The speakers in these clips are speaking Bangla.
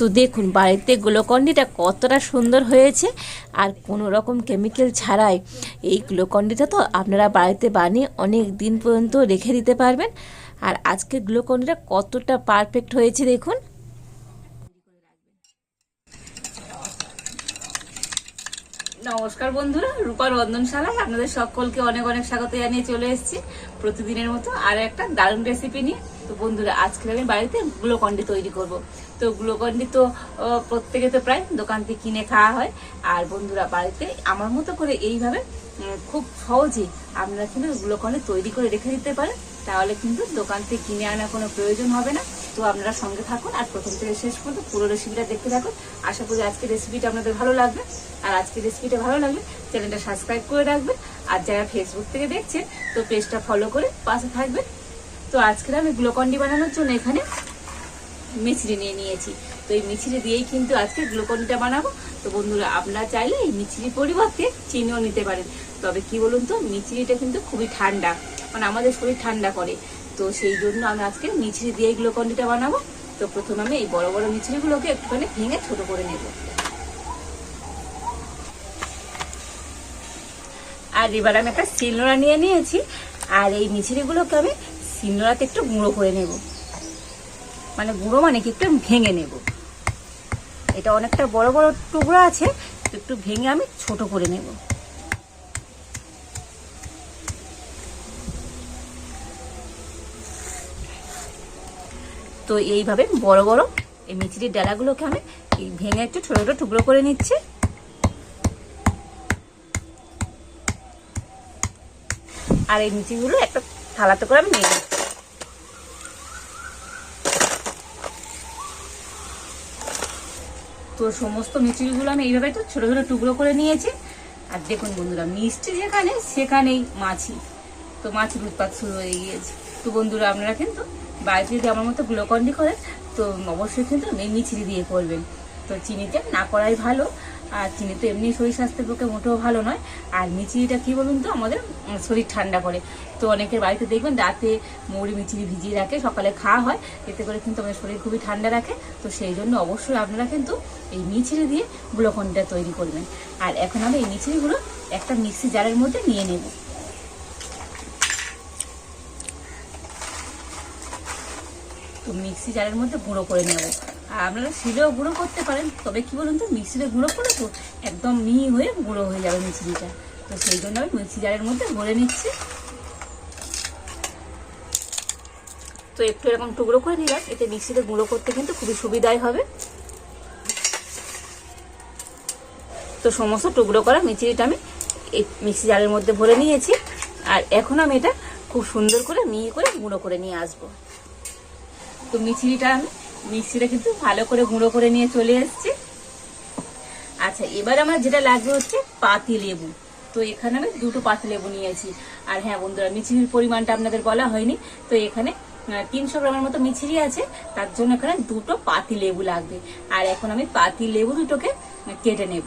তো দেখুন, বাড়িতে গ্লুকন্ডিটা কতটা সুন্দর হয়েছে আর কোনো রকম কেমিক্যাল ছাড়াই এই গ্লুকন্ডিটা তো আপনারা বাড়িতে বানিয়ে অনেক দিন পর্যন্ত রেখে দিতে পারবেন। আর আজকে গ্লুকন্ডিটা কতটা পারফেক্ট হয়েছে দেখুন। নমস্কার বন্ধুরা, রূপার রন্ধনশালায় আপনাদের সকলকে অনেক অনেক স্বাগত জানিয়ে চলে এসেছি প্রতিদিনের মতো আর একটা দারুণ রেসিপি নিয়ে। তো বন্ধুরা, আজকে আমি বাড়িতে গ্লুকন্ডি তৈরি করব। তো গ্লুকন্ডি তো প্রত্যেকে তো প্রায় দোকান থেকে কিনে খাওয়া হয়। আর বন্ধুরা, বাড়িতে আমার মতো করে এইভাবে খুব সহজেই আপনারা কিন্তু গ্লুকন্ডি তৈরি করে রেখে দিতে পারেন। তাহলে কিন্তু দোকান থেকে কিনে আনার কোনো প্রয়োজন হবে না। তো আপনারা সঙ্গে থাকুন আর প্রথম থেকে শেষ পর্যন্ত পুরো রেসিপিটা দেখতে থাকুন। আশা করি আজকের রেসিপিটা আপনাদের ভালো লাগবে। আর আজকের রেসিপিটা ভালো লাগলে চ্যানেলটা সাবস্ক্রাইব করে রাখবেন। আর যারা ফেসবুক থেকে দেখছেন, তো পেজটা ফলো করে পাশে থাকবেন। তো আজকে আমি গ্লুকন্ডি বানানোর জন্য এখানে মিছরি নিয়ে নিয়েছি। তো এই মিছরি দিয়েই কিন্তু আজকে গ্লুকন্ডিটা বানাবো। তো বন্ধুরা, আপনারা চাইলে এই মিছরির পরিবর্তে চিনিও নিতে পারেন। তবে কি বলুন তো, মিছরিটা কিন্তু খুবই ঠান্ডা। মানে আমাদের শরীর ঠান্ডা করে। তো সেই জন্য আমি আজকে মিছরি দিয়ে গ্লুকন্ডিটা বানাবো। তো প্রথমে আমি এই বড় বড় মিছরিগুলোকে একটুখানি ভেঙে ছোট করে নেব। আর এবার আমি একটা শিলনোড়া নিয়ে নিয়েছি। আর এই মিছরিগুলোকে আমি শিলনোড়াতে একটু গুঁড়ো করে নেব। মানে গুঁড়ো মানে কি? একটু ভেঙে নেব। এটা অনেকটা বড় বড় টুকরো আছে একটু ভেঙে আমি ছোট করে নেব। তো এইভাবে বড় বড় এই মিচড়ির ডালাগুলোকে আমি এই ভেঙে একটু ছোট ছোট টুকরো করে নিচ্ছি। আর এই মিচিগুলো একটা থালাতে করে আমি নিয়ে তো সমস্ত মিষ্টিগুলো আমি এইভাবে একটু ছোটো ছোটো টুকরো করে নিয়েছি। আর দেখুন বন্ধুরা, মিষ্টি যেখানে, সেখানেই মাছি। তো মাছের উৎপাদ শুরু হয়ে গিয়েছে। তো বন্ধুরা, আপনারা কিন্তু বাড়িতে যদি আমার মতো গ্লুকন্ডি করেন, তো অবশ্যই কিন্তু এই মিছরি দিয়ে করবেন। তো চিনিতে না করাই ভালো, আর চিনি তো এমনি শরীর স্বাস্থ্যের পক্ষে মোটেও ভালো নয়। আর মিচিরিটা কী বলুন তো, আমাদের শরীর ঠান্ডা করে। তো অনেকের বাড়িতে দেখবেন রাতে মুড়ি মিচিরি ভিজিয়ে রাখে, সকালে খাওয়া হয়, এতে করে কিন্তু আমাদের শরীর খুবই ঠান্ডা রাখে। তো সেই জন্য অবশ্যই আপনারা কিন্তু এই মিচিরি দিয়ে গ্লুকন্ডিটা তৈরি করবেন। আর এখন আমি এই মিচিরিগুলো একটা মিক্সি জারের মধ্যে নিয়ে নেব। মিক্সি জারের মধ্যে গুঁড়ো করে নেব। আর আপনারা শিলেও গুঁড়ো করতে পারেন, তবে কি বলুন তো, মিক্সিতে গুঁড়ো করে তো একদম মিহি হয়ে গুঁড়ো হয়ে যাবে মিক্সিটা। তো সেই জন্য আমি মিক্সি জারের মধ্যে ভরে নিচ্ছি। তো একটু এরকম টুকরো করে নিলাম, এতে মিক্সিতে গুঁড়ো করতে কিন্তু খুবই সুবিধাই হবে। তো সমস্ত টুকরো করা মিচিরিটা আমি এই মিক্সি জারের মধ্যে ভরে নিয়েছি। আর এখন আমি এটা খুব সুন্দর করে মিহি করে গুঁড়ো করে নিয়ে আসব। তো মিচিরিটা আমি মিক্সিটা কিন্তু ভালো করে গুঁড়ো করে নিয়ে চলে এসেছি। আচ্ছা এবার আমার যেটা লাগবে হচ্ছে পাতি লেবু। তো এখানে আমি দুটো পাতি লেবু নিয়েছি। আর হ্যাঁ বন্ধুরা মিচিরির পরিমাণটা আপনাদের বলা হয়নি। তো এখানে তিনশো গ্রামের মতো মিছিরি আছে। তার জন্য এখানে দুটো পাতি লেবু লাগবে। আর এখন আমি পাতি লেবু দুটোকে কেটে নেব।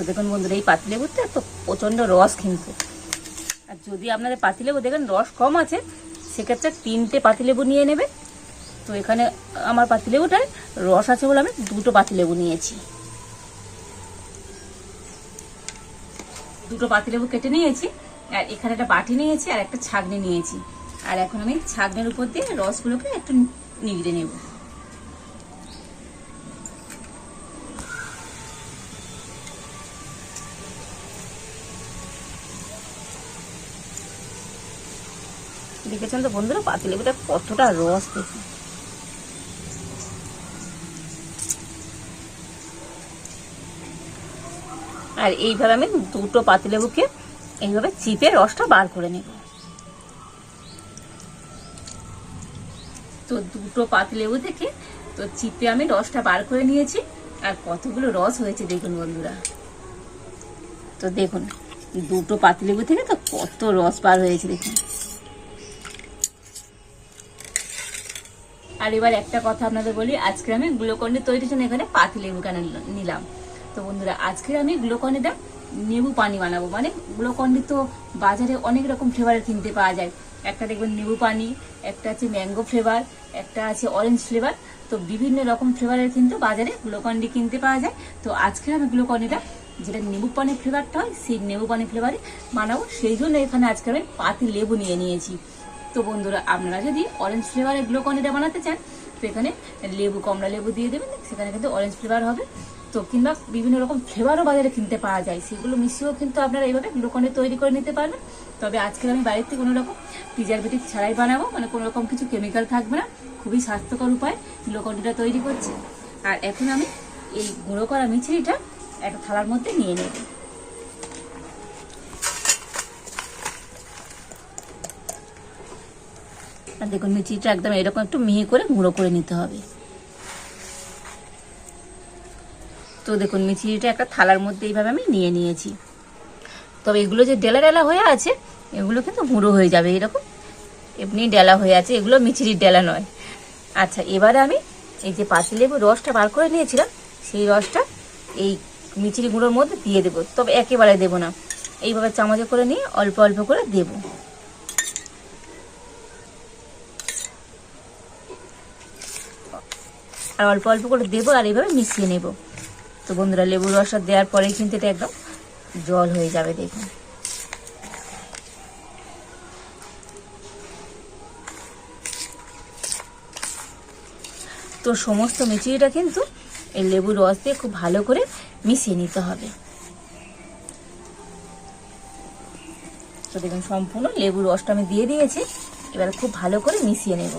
তো দেখুন বন্ধুরা, এই পাতিলেবুতে তো প্রচণ্ড রস কিন্তু। আর যদি আপনাদের পাতিলেবু দেখেন রস কম আছে, সেক্ষেত্রে তিনটে পাতিলেবু নিয়ে নেবে। তো এখানে আমার পাতিলেবুটায় রস আছে বলে আমি দুটো পাতিলেবু নিয়েছি। দুটো পাতিলেবু কেটে নিয়েছি, আর এখানে একটা বাটি নিয়েছি, আর একটা ছাগনি নিয়েছি। আর এখন আমি ছাগনের উপর দিয়ে রসগুলোকে একটু নিগড়ে নেব। দেখেছেন তো বন্ধুরা? পাতিলেবুটা কতটা রস দেখুন আর এইভাবে আমি দুটো পাতিলেবুকে এইভাবে চিপে রসটা বার করে নেব। তো দুটো পাতিলেবু থেকে তো চিপে আমি রসটা বার করে নিয়েছি। আর কতগুলো রস হয়েছে দেখুন বন্ধুরা। তো দেখুন, দুটো পাতিলেবু থেকে তো কত রস বার হয়েছে দেখুন। আর এবার একটা কথা আপনাদের বলি আজকে আমি গ্লুকন্ডি তৈরির জন্য এখানে পাতি লেবু কেন নিলাম। তো বন্ধুরা আজকে আমি গ্লুকন্ডিটা নেবু পানি বানাবো। মানে গ্লুকন্ডি তো বাজারে অনেক রকম ফ্লেভারের কিনতে পাওয়া যায়। একটা দেখবেন নেবু পানি, একটা আছে ম্যাঙ্গো ফ্লেভার একটা আছে অরেঞ্জ ফ্লেভার তো বিভিন্ন রকম ফ্লেভারের কিন্তু বাজারে গ্লুকন্ডি কিনতে পাওয়া যায়। তো আজকে আমি গ্লুকন্ডিটা যেটা নেবু পানির ফ্লেভারটা হয়, সেই নেবু পানি ফ্লেভারে বানাবো। সেই জন্য এখানে আজকে আমি পাতি লেবু নিয়ে নিয়েছি। তো বন্ধুরা, আপনারা যদি অরেঞ্জ ফ্লেভারের গ্লুকন্ডিটা বানাতে চান, তো এখানে লেবু, কমলা লেবু দিয়ে দেবেন, সেখানে কিন্তু অরেঞ্জ ফ্লেভার হবে। তো কিংবা বিভিন্ন রকম ফ্লেভারও বাজারে কিনতে পাওয়া যায়, সেগুলো মিশিয়েও কিন্তু আপনারা এইভাবে গ্লুকন্ডি তৈরি করে নিতে পারবেন। তবে আজকে আমি বাড়িতে কোনো রকম প্রিজারভেটিভ ছাড়াই বানাবো মানে কোনো রকম কিছু কেমিক্যাল থাকবে না, খুবই স্বাস্থ্যকর উপায় গ্লুকন্ডিটা তৈরি করছি। আর এখন আমি এই গুঁড়ো করা মিছরিটা একটা থালার মধ্যে নিয়ে নেব। আর দেখুন মিচিটা একদম এরকম একটু মিহি করে গুঁড়ো করে নিতে হবে। তো দেখুন মিচিটা একটা থালার মধ্যে এইভাবে আমি নিয়ে নিয়েছি। তবে এগুলো যে ডেলা ডেলা হয়ে আছে, এগুলো কিন্তু গুঁড়ো হয়ে যাবে এরকম। এমনি ডেলা হয়ে আছে, এগুলো মিচিরির ডেলা নয়। আচ্ছা এবারে আমি এই যে পাতিলেবুর রসটা বার করে নিয়েছিলাম, সেই রসটা এই মিচিরি গুঁড়োর মধ্যে দিয়ে দেবো। তবে একেবারে দেবো না। এইভাবে চামচে করে নিয়ে অল্প অল্প করে দেবো। আর অল্প অল্প করে দেবো আর এইভাবে মিশিয়ে নেব। তো বন্ধুরা লেবুর রসটা দেওয়ার পরেই কিন্তু এটা একদম জল হয়ে যাবে, দেখুন। তো সমস্ত মিচিরিটা কিন্তু এই লেবুর রস দিয়ে খুব ভালো করে মিশিয়ে নিতে হবে। তো দেখুন, সম্পূর্ণ লেবুর রসটা আমি দিয়ে দিয়েছি। এবার খুব ভালো করে মিশিয়ে নেব।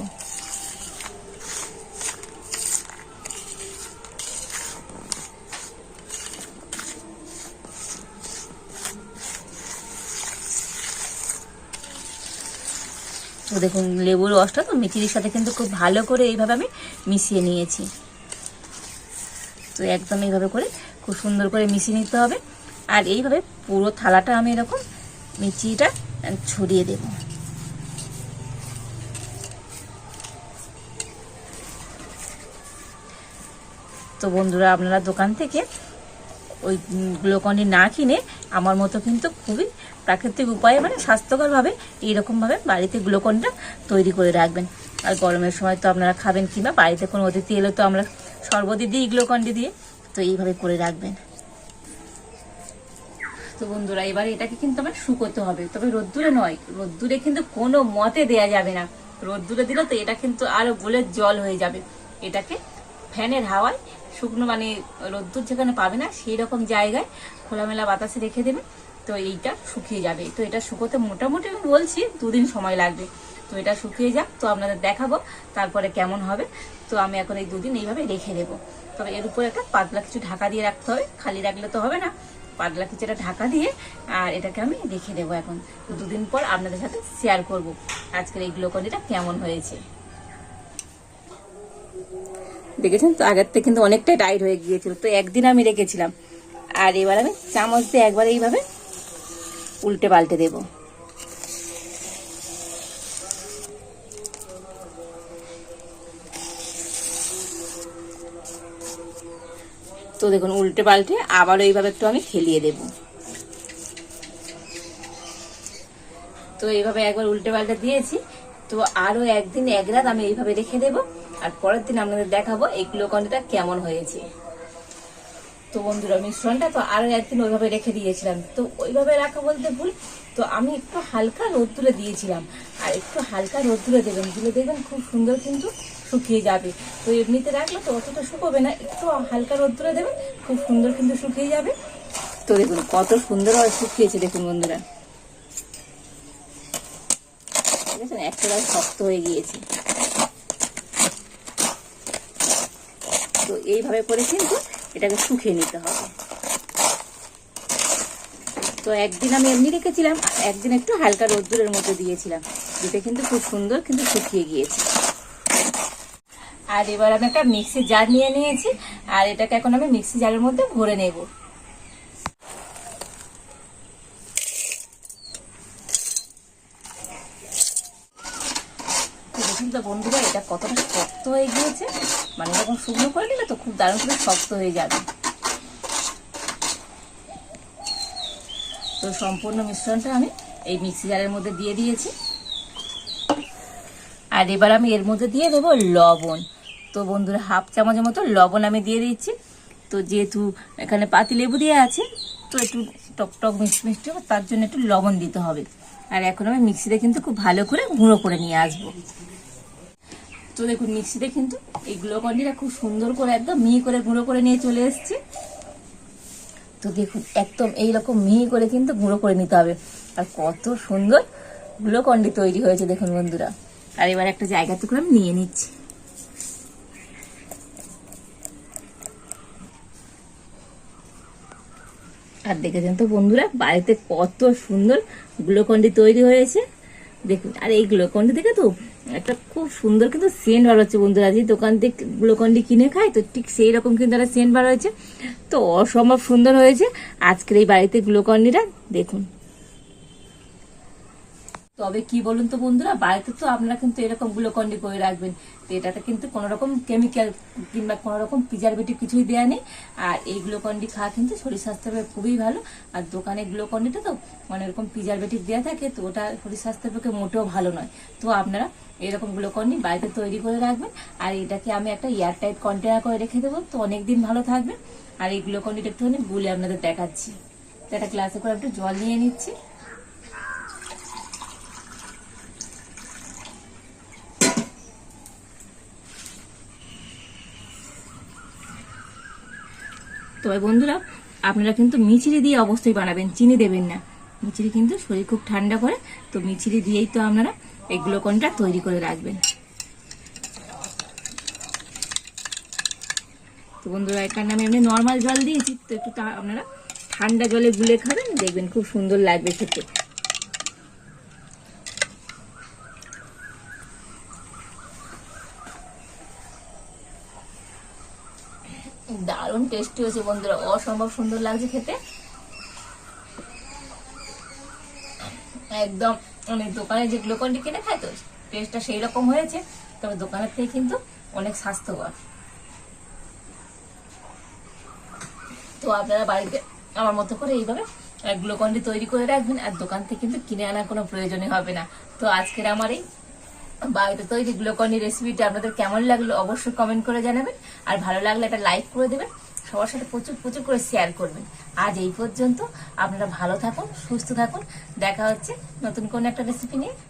দেখুন, লেবুর রসটা তো মিচিরির সাথে কিন্তু খুব ভালো করে এইভাবে আমি মিশিয়ে নিয়েছি। তো একদম এইভাবে করে খুব সুন্দর করে মিশিয়ে নিতে হবে। আর এইভাবে পুরো থালাটা আমি এরকম মিচিটা ছড়িয়ে দেব। তো বন্ধুরা, আপনারা দোকান থেকে ওই গ্লুকন্ডি না কিনে আমার মতো কিন্তু খুবই প্রাকৃতিক উপায়ে মানে স্বাস্থ্যকরভাবে এইরকমভাবে বাড়িতে গ্লুকনটা তৈরি করে রাখবেন। আর গরমের সময় তো আপনারা খাবেন কিংবা বাড়িতে কোনো অতিথি এলে তো আমরা সর্বদি দিই গ্লুকন্ডি দিয়ে। তো এইভাবে করে রাখবেন। তো বন্ধুরা, এবারে এটাকে কিন্তু আমার শুকোতে হবে। তবে রোদ্দুরে নয়, রোদ্দুরে কিন্তু কোনো মতে দেয়া যাবে না। রোদ্দুরে দিলে তো এটা কিন্তু আরও গলে জল হয়ে যাবে। এটাকে ফ্যানের হাওয়ায় শুকনো মানে রোদ্দুর যেখানে পাবে না সেই রকম জায়গায় খোলামেলা বাতাসে রেখে দেবে। তো এইটা শুকিয়ে যাবে। তো এটা শুকোতে মোটামুটি আমি বলছি দুদিন সময় লাগবে। তো এটা শুকিয়ে যাক, তো আপনাদের দেখাবো তারপরে কেমন হবে। তো আমি এখন এই দুদিন এইভাবে রেখে দেবো। তবে এর উপরে একটা পাতলা কিছু ঢাকা দিয়ে রাখতে হবে। খালি রাখলে তো হবে না। পাতলা কিছু একটা ঢাকা দিয়ে আর এটাকে আমি রেখে দেবো এখন। তো দুদিন পর আপনাদের সাথে শেয়ার করব আজকের এই গ্লোকন্ডিটা কেমন হয়েছে। দেখেছেন? তো আগের থেকে কিন্তু অনেকটাই টাইট হয়ে গিয়েছিল। তো একদিন আমি রেখেছিলাম। আর এবার আমি চামচ দিয়ে একবার এইভাবে উল্টে পাল্টে দেব। তো দেখুন, উল্টে পাল্টে আবারও এইভাবে একটু আমি খেলিয়ে দেব। তো এইভাবে একবার উল্টে পাল্টে দিয়েছি। তো আরও একদিন এক রাত আমি এইভাবে রেখে দেব, আর পরের দিন আপনাদের দেখাবো এই গ্লুকন্ডিটা কেমন হয়েছে। তো বন্ধুরা, মিশ্রণটা তো আরও একদিন ওইভাবে রেখে দিয়েছিলাম। তো ওইভাবে রাখা বলতে ভুল, তো আমি একটু হালকা রোদ্দুরে দিয়েছিলাম। আর একটু হালকা রোদ্দুরে দেবেন দিলে দেখবেন খুব সুন্দর কিন্তু শুকিয়ে যাবে। তো এমনিতে রাখলে তো অতটা শুকোবে না, একটু হালকা রোদ্দুরে দেবেন, খুব সুন্দর কিন্তু শুকিয়ে যাবে। তো দেখুন, কত সুন্দরভাবে শুকিয়েছে, দেখুন বন্ধুরা। ঠিক আছে না একটা শক্ত হয়ে গিয়েছে তো এইভাবে করে কিন্তু এটাকে শুকিয়ে নিতে হবে তো একদিন আমি এমনি রেখেছিলাম একদিন একটু হালকা রোদ্দুরের মধ্যে দিয়েছিলাম যেটা কিন্তু খুব সুন্দর কিন্তু শুকিয়ে গিয়েছে আর এবার আমি একটা মিক্সি জার নিয়ে নিয়েছি আর এটাকে এখন আমি মিক্সি জারের মধ্যে ভরে নেব এরকম শুকনো করে নিলে তো খুব দারুণ করে শক্ত হয়ে যাবে। তো সম্পূর্ণ মিশ্রণটা আমি এই মিক্সি জারের মধ্যে দিয়ে দিয়েছি। আর এবার আমি এর মধ্যে দিয়ে দেবো লবণ। তো বন্ধুরা, হাফ চামচের মতো লবণ আমি দিয়ে দিচ্ছি। তো যেহেতু এখানে পাতি লেবু দিয়ে আছে, তো একটু টকটক মিষ্টি মিষ্টি তার জন্য একটু লবণ দিতে হবে। আর এখন আমি মিক্সিটা কিন্তু খুব ভালো করে গুঁড়ো করে নিয়ে আসব। তো দেখুন, মিক্সিতে কিন্তু এই গ্লুকন্ডিটা খুব সুন্দর করে একদম মিহি করে গুঁড়ো করে নিয়ে চলে এসেছি। তো দেখুন, একদম এইরকম মিহি করে কিন্তু গুঁড়ো করে নিতে হবে। আর কত সুন্দর গ্লুকন্ডি তৈরি হয়েছে, দেখুন বন্ধুরা। আর এবার একটা জায়গা টুকু আমি নিয়ে নিচ্ছি। আর দেখেছেন তো বন্ধুরা, বাড়িতে কত সুন্দর গ্লুকন্ডি তৈরি হয়েছে। দেখুন, আর এই গ্লুকন্ডি থেকে তো একটা খুব সুন্দর কিন্তু সেন্ট বার হচ্ছে বন্ধুরা। যে দোকান থেকে গ্লুকন্ডি কিনে খায়, তো ঠিক সেই রকম কিন্তু একটা সেন্ট বার হয়েছে। তো অসম্ভব সুন্দর হয়েছে। আজকের এই বাড়িতে গ্লুকন্ডিটা দেখুন। তবে কি বলুন তো বন্ধুরা, বাড়িতে তো আপনারা কিন্তু এরকম গ্লুকন্ডি করে রাখবেন। তো এটাতে কিন্তু কোনো রকম কেমিক্যাল কিংবা কোনো রকম প্রিজারভেটিভ কিছুই দেওয়া নেই। আর এই গ্লুকন্ডি খাওয়া কিন্তু শরীর স্বাস্থ্যের পক্ষে খুবই ভালো। আর দোকানে গ্লুকন্ডিটা তো মানে এরকম প্রিজারভেটিভ দেওয়া থাকে, তো ওটা শরীর স্বাস্থ্যের পক্ষে মোটেও ভালো নয়। তো আপনারা এরকম গ্লুকন্ডি বাড়িতে তৈরি করে রাখবেন। আর এটাকে আমি একটা এয়ার টাইট কন্টেনার করে রেখে দেবো। তো অনেকদিন ভালো থাকবে। আর এই গ্লুকন্ডিটা একটুখানি গুলে আপনাদের দেখাচ্ছি। তো একটা গ্লাসে করে একটু জল নিয়ে নিচ্ছি। তবে বন্ধুরা, আপনারা কিন্তু মিছিরি দিয়ে অবশ্যই বানাবেন, চিনি দেবেন না। মিছিরি কিন্তু শরীর খুব ঠান্ডা করে, তো মিছিরি দিয়েই তো আপনারা এই গ্লুকনটা তৈরি করে রাখবেন। তো বন্ধুরা এখানে আমি এমনি নর্মাল জল দিয়েছি, তো একটু আপনারা ঠান্ডা জলে গুলে খাবেন, দেখবেন খুব সুন্দর লাগবে খেতে। দারুণ টেস্টি হয়েছে বন্ধুরা। অসম্ভব সুন্দর লাগছে খেতে। একদম মানে দোকানে যে গ্লুকন্ডি কিনে খায় তো টেস্টটা সেই রকম হয়েছে, তবে দোকানের থেকে কিন্তু অনেক স্বাস্থ্যকর। তো আপনারা বাড়িতে আমার মতো করে এইভাবে গ্লুকন্ডি তৈরি করে রাখবেন, আর দোকান থেকে কিন্তু কিনে আনার কোনো প্রয়োজনই হবে না। তো আজকের আমার এই বাড়িতে তৈরি গ্লুকনি রেসিপিটা আপনাদের কেমন লাগল অবশ্যই কমেন্ট করে জানাবেন। আর ভালো লাগলে একটা লাইক করে দেবেন। সবার সাথে প্রচুর প্রচুর করে শেয়ার করবেন। আজ এই পর্যন্ত আপনারা ভালো থাকুন, সুস্থ থাকুন। দেখা হচ্ছে নতুন কোন একটা রেসিপি নিয়ে।